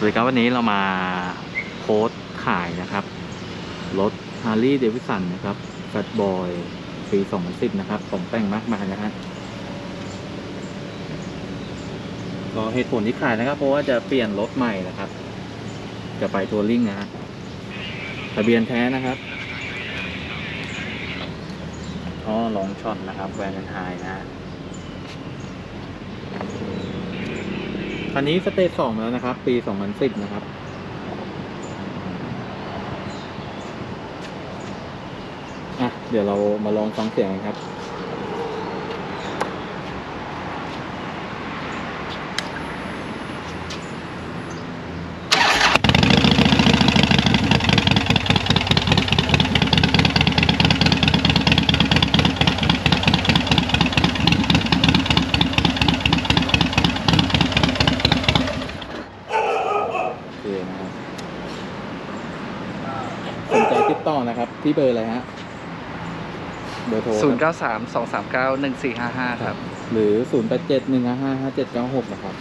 สวัสดีครับวันนี้เรามาโพสขายนะครับ รถ Harley Davidson นะครับ Fat Boy ปี 2010 นะครับของแต่งมากมายนะฮะก็เหตุผลที่ขายนะครับ เพราะว่าจะเปลี่ยนรถใหม่นะครับ จะไปทัวริ่งนะฮะทะเบียนแท้นะครับท่อลองช็อตนะครับแวนไฮนะฮะ คันนี้สเตจสองแล้วนะครับ ปีสองพันะครับ อะ เดี๋ยวเรามาลองฟังเสียงกันครับ โอเค นะครับสนใจติดต่อนะครับ ที่เบอร์อะไรฮะเบอร์โทรศูนย์เก้าสามสองสามเก้าหนึ่งสี่ห้าห้าครับ หรือ0 8 7 1 5 5 5 7 9 6นะครับ